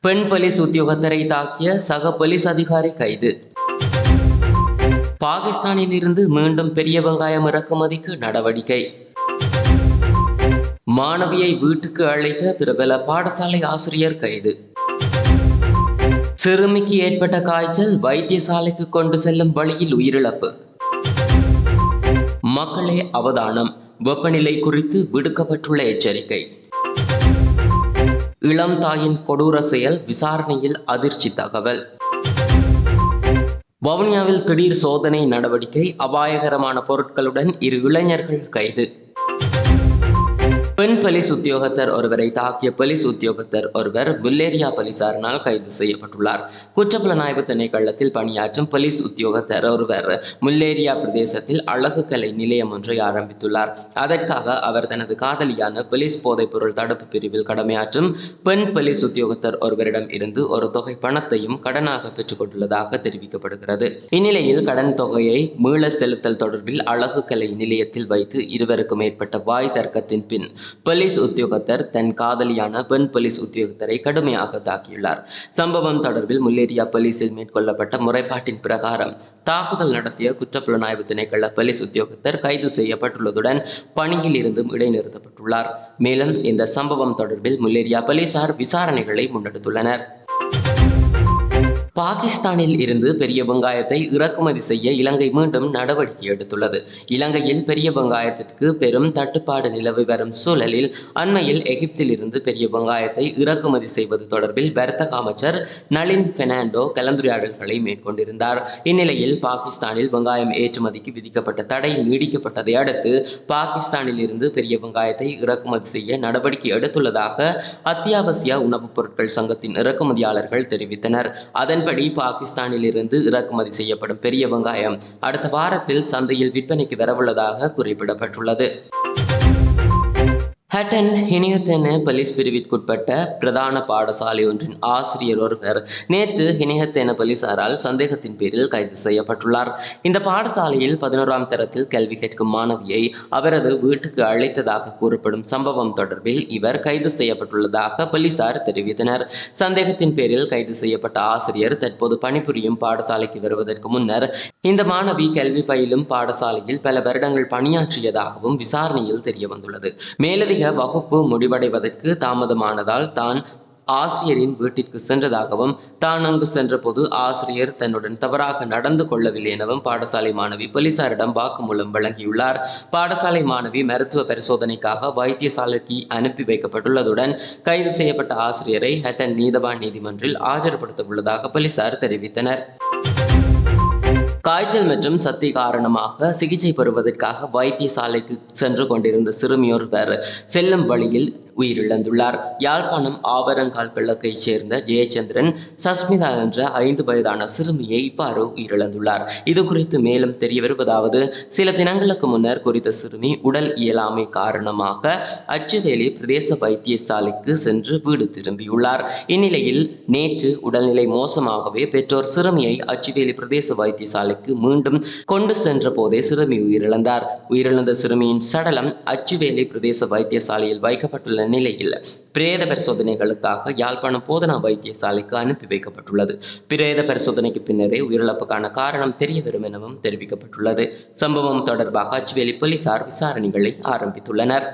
பெண் போலீஸ் உத்தியோகத்தரை தாக்கிய சக போலீஸ் அதிகாரி கைது. பாகிஸ்தானில் இருந்து மீண்டும் பெரிய வெங்காயம் இறக்குமதிக்கு நடவடிக்கை. மாணவியை வீட்டுக்கு அழைத்த பிரபல பாடசாலை ஆசிரியர் கைது. சிறுமிக்கு ஏற்பட்ட காய்ச்சல் வைத்தியசாலைக்கு கொண்டு செல்லும் வழியில் உயிரிழப்பு. மக்களே அவதானம். வெப்பநிலை குறித்து விடுக்கப்பட்டுள்ள எச்சரிக்கை. இளம் தாயின் கொடூர செயல் விசாரணையில் அதிர்ச்சி தகவல். வவுனியாவில் திடீர் சோதனை நடவடிக்கை அபாயகரமான பொருட்களுடன் இரு இளைஞர்கள் கைது. பெண் போலீஸ் உத்தியோகத்தர் ஒருவரை தாக்கிய போலீஸ் உத்தியோகத்தர் ஒருவர் புல்லேரியா போலீசாரினால் கைது செய்யப்பட்டுள்ளார். குற்றப்புலனாய்வு திணைக்களத்தில் பணியாற்றும் போலீஸ் உத்தியோகத்தர் ஒருவர் முல்லேரியா பிரதேசத்தில் அழகு கலை நிலையம் ஒன்றை ஆரம்பித்துள்ளார். அதற்காக அவர் தனது காதலியான போலீஸ் போதைப்பொருள் தடுப்பு பிரிவில் கடமையாற்றும் பெண் போலீஸ் உத்தியோகத்தர் ஒருவரிடம் இருந்து ஒரு தொகை பணத்தையும் கடனாக பெற்றுக்கொண்டுள்ளதாக தெரிவிக்கப்படுகிறது. இந்நிலையில் கடன் தொகையை மீள செலுத்தல் தொடர்பில் அழகு கலை நிலையத்தில் வைத்து இருவருக்கும் ஏற்பட்ட வாய் தர்க்கத்தின் பின் போலீஸ் உத்தியோகத்தர் தன் காதலியான பெண் போலீஸ் உத்தியோகத்தரை கடுமையாக தாக்கியுள்ளார். சம்பவம் தொடர்பில் முல்லேரியா போலீசில் மேற்கொள்ளப்பட்ட முறைப்பாட்டின் பிரகாரம் தாக்குதல் நடத்திய குற்றப்புலனாய்வு திணைக்கள போலீஸ் உத்தியோகத்தர் கைது செய்யப்பட்டுள்ளதுடன் பணியில் இருந்தும் இடைநிறுத்தப்பட்டுள்ளார். மேலும் இந்த சம்பவம் தொடர்பில் முல்லேரியா போலீசார் விசாரணைகளை முன்னெடுத்துள்ளனர். பாகிஸ்தானில் இருந்து பெரிய வெங்காயத்தை இறக்குமதி செய்ய இலங்கை மீண்டும் நடவடிக்கை எடுத்துள்ளது. இலங்கையில் பெரிய வெங்காயத்திற்கு பெரும் தட்டுப்பாடு நிலவி வரும் சூழலில் அண்மையில் எகிப்தில் இருந்து பெரிய வெங்காயத்தை இறக்குமதி செய்வது தொடர்பில் வர்த்தக அமைச்சர் நளின் பெர்னாண்டோ கலந்துரையாடல்களை மேற்கொண்டிருந்தார். இந்நிலையில் பாகிஸ்தானில் வெங்காயம் ஏற்றுமதிக்கு விதிக்கப்பட்ட தடை நீடிக்கப்பட்டதை அடுத்து பாகிஸ்தானில் இருந்து பெரிய வெங்காயத்தை இறக்குமதி செய்ய நடவடிக்கை எடுத்துள்ளதாக அத்தியாவசிய உணவுப் பொருட்கள் சங்கத்தின் இறக்குமதியாளர்கள் தெரிவித்தனர். அதன் பாகிஸ்தானில் இருந்து இறக்குமதி செய்யப்படும் பெரிய வெங்காயம் அடுத்த வாரத்தில் சந்தையில் விற்பனைக்கு வரவுள்ளதாக குறிப்பிடப்பட்டுள்ளது. ஹட்டன் ஹினிகத்தென பலிஸ் பிரிவிற்குட்பட்ட பிரதான பாடசாலை ஒன்றின் ஆசிரியர் ஒருவர் நேற்று ஹினிகத்தென போலீசாரால் சந்தேகத்தின் பேரில் கைது செய்யப்பட்டுள்ளார். இந்த பாடசாலையில் பதினோராம் தரத்தில் கல்வி கேட்கும் மாணவியை அவரது வீட்டுக்கு அழைத்ததாக கூறப்படும் சம்பவம் தொடர்பில் இவர் கைது செய்யப்பட்டுள்ளதாக போலீசார் தெரிவித்தனர். சந்தேகத்தின் பேரில் கைது செய்யப்பட்ட ஆசிரியர் தற்போது பணிபுரியும் பாடசாலைக்கு வருவதற்கு முன்னர் இந்த மாணவி கல்வி பயிலும் பாடசாலையில் பல வருடங்கள் பணியாற்றியதாகவும் விசாரணையில் தெரியவந்துள்ளது. மேலதிக இன்றைய வகுப்பு முடிவடைவதற்கு தாமதமானதால் தான் ஆசிரியரின் வீட்டிற்கு சென்றதாகவும் தான் அங்கு சென்றபோது ஆசிரியர் தன்னுடன் தவறாக நடந்து கொள்ளவில்லை எனவும் பாடசாலை மாணவி போலீசாரிடம் வாக்குமூலம் வழங்கியுள்ளார். பாடசாலை மாணவி மருத்துவ பரிசோதனைக்காக வைத்தியசாலைக்கு அனுப்பி வைக்கப்பட்டுள்ளதுடன் கைது செய்யப்பட்ட ஆசிரியரை ஹட்டன் நீதவான் நீதிமன்றில் ஆஜர்படுத்த உள்ளதாக போலீசார் தெரிவித்தனர். காய்ச்சல் மற்றும் சத்தி காரணமாக சிகிச்சை பெறுவதற்காக வைத்தியசாலைக்கு சென்று கொண்டிருந்த சிறுமியொருவர் செல்லும் வழியில் உயிரிழந்துள்ளார். யாழ்ப்பாணம் ஆவரங்கால் கிழக்கைச் சேர்ந்த ஜெயச்சந்திரன் சஸ்மிதா என்ற ஐந்து வயதான சிறுமியை இவ்வாறு உயிரிழந்துள்ளார். இது குறித்து மேலும் தெரிய வருவதாவது சில தினங்களுக்கு முன்னர் குறித்த சிறுமி உடல் இயலாமை காரணமாக அச்சுவேலி பிரதேச வைத்தியசாலைக்கு சென்று வீடு திரும்பியுள்ளார். இந்நிலையில் நேற்று உடல்நிலை மோசமாகவே பெற்றோர் சிறுமியை அச்சுவேலி பிரதேச வைத்தியசாலைக்கு மீண்டும் கொண்டு சென்ற போதே சிறுமி உயிரிழந்தார். உயிரிழந்த சிறுமியின் சடலம் அச்சுவேலி பிரதேச வைத்தியசாலையில் வைக்கப்பட்டுள்ள நிலையில் பிரேத பரிசோதனைகளுக்காக யாழ்ப்பாணம் போதனா வைத்தியசாலைக்கு அனுப்பி வைக்கப்பட்டுள்ளது. பிரேத பரிசோதனைக்கு பின்னரே உயிரிழப்புக்கான காரணம் தெரிய வரும் எனவும் தெரிவிக்கப்பட்டுள்ளது. சம்பவம் தொடர்பாக அச்சுவேலி போலீசார் விசாரணைகளை ஆரம்பித்துள்ளனர்.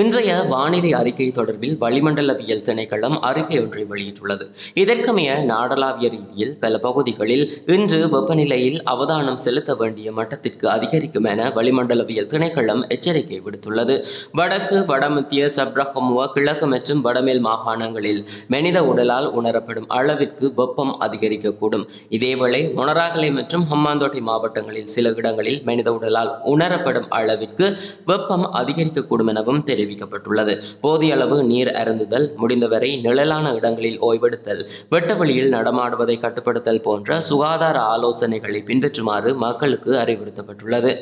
இன்றைய வானிலை அறிக்கை தொடர்பில் வளிமண்டலவியல் திணைக்களம் அறிக்கை ஒன்றை வெளியிட்டுள்ளது. இதற்கமைய நாடளாவிய ரீதியில் பல பகுதிகளில் இன்று வெப்பநிலையில் அவதானம் செலுத்த வேண்டிய மட்டத்திற்கு அதிகரிக்கும் என வளிமண்டலவியல் திணைக்களம் எச்சரிக்கை விடுத்துள்ளது. வடக்கு வடமத்திய சப்ரகமுவ கிழக்கு மற்றும் வடமேல் மாகாணங்களில் மனித உடலால் உணரப்படும் அளவிற்கு வெப்பம் அதிகரிக்கக்கூடும். இதேவேளை மொனராகலை மற்றும் ஹம்மாந்தோட்டை மாவட்டங்களில் சில இடங்களில் மனித உடலால் உணரப்படும் அளவிற்கு வெப்பம் அதிகரிக்கக்கூடும் எனவும் தெரிவித்தார் தெரிவிக்கப்பட்டுள்ளது போதிய அளவு நீர் அருந்துதல் முடிந்தவரை நிழலான இடங்களில் ஓய்வெடுத்தல் வெட்ட வெளியில் நடமாடுவதை கட்டுப்படுத்தல் போன்ற சுகாதார ஆலோசனைகளை பின்பற்றுமாறு மக்களுக்கு அறிவுறுத்தப்பட்டுள்ளது.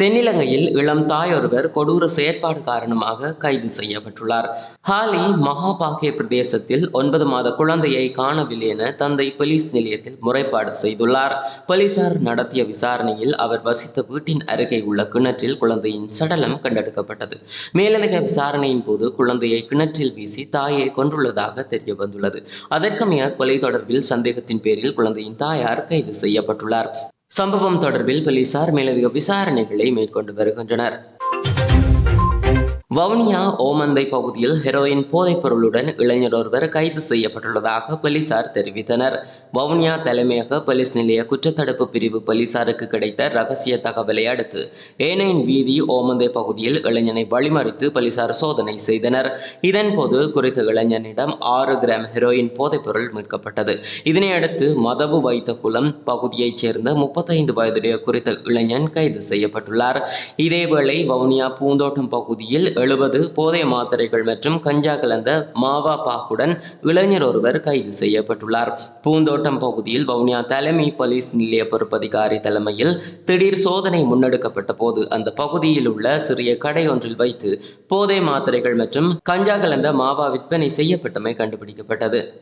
தென்னிலங்கையில் இளம் தாயொருவர் கொடூர செயற்பாடு காரணமாக கைது செய்யப்பட்டுள்ளார். ஹாலி மகாபாகிய பிரதேசத்தில் ஒன்பது மாத குழந்தையை காணவில்லை என தந்தை போலீஸ் நிலையத்தில் முறைப்பாடு செய்துள்ளார். போலீசார் நடத்திய விசாரணையில் அவர் வசித்த வீட்டின் அருகே உள்ள கிணற்றில் குழந்தையின் சடலம் கண்டெடுக்கப்பட்டது. மேலதிக விசாரணையின் போது குழந்தையை கிணற்றில் வீசி தாயை கொன்றுள்ளதாக தெரிய வந்துள்ளது. அதற்கமைய கொலை தொடர்பில் சந்தேகத்தின் பேரில் குழந்தையின் தாயார் கைது செய்யப்பட்டுள்ளார். சம்பவம் தொடர்பில் போலீசார் மேலதிக விசாரணைகளை மேற்கொண்டு வருகின்றனர். வவுனியா ஓமந்தை பகுதியில் ஹெரோயின் போதைப் பொருளுடன் இளைஞர் ஒருவர் கைது செய்யப்பட்டுள்ளதாக போலீசார் தெரிவித்தனர். வவுனியா தலைமையக போலீஸ் நிலைய குற்றத்தடுப்பு பிரிவு போலீசாருக்கு கிடைத்த ரகசிய தகவலை அடுத்து ஏனையின் வீதி ஓமந்தை பகுதியில் இளைஞனை வழிமறித்து போலீசார் சோதனை செய்தனர். இதன்போது குறித்த இளைஞனிடம் ஆறு கிராம் ஹெரோயின் போதைப்பொருள் மீட்கப்பட்டது. இதனையடுத்து மதவு வைத்த குளம் பகுதியைச் சேர்ந்த முப்பத்தைந்து வயதுடைய குறித்த இளைஞன் கைது செய்யப்பட்டுள்ளார். இதேவேளை வவுனியா பூந்தோட்டம் பகுதியில் எழுபது போதை மாத்திரைகள் மற்றும் கஞ்சா கலந்த மாவா பாகுடன் இளைஞர் ஒருவர் கைது செய்யப்பட்டுள்ளார். பூந்தோட்டம் பகுதியில் வவுனியா தலைமை போலீஸ் நிலைய பொறுப்பதிகாரி தலைமையில் திடீர் சோதனை முன்னெடுக்கப்பட்ட போது அந்த பகுதியில் உள்ள சிறிய கடை ஒன்றில் வைத்து போதை மாத்திரைகள் மற்றும் கஞ்சா கலந்த மாவா விற்பனை செய்யப்பட்டமை கண்டுபிடிக்கப்பட்டது.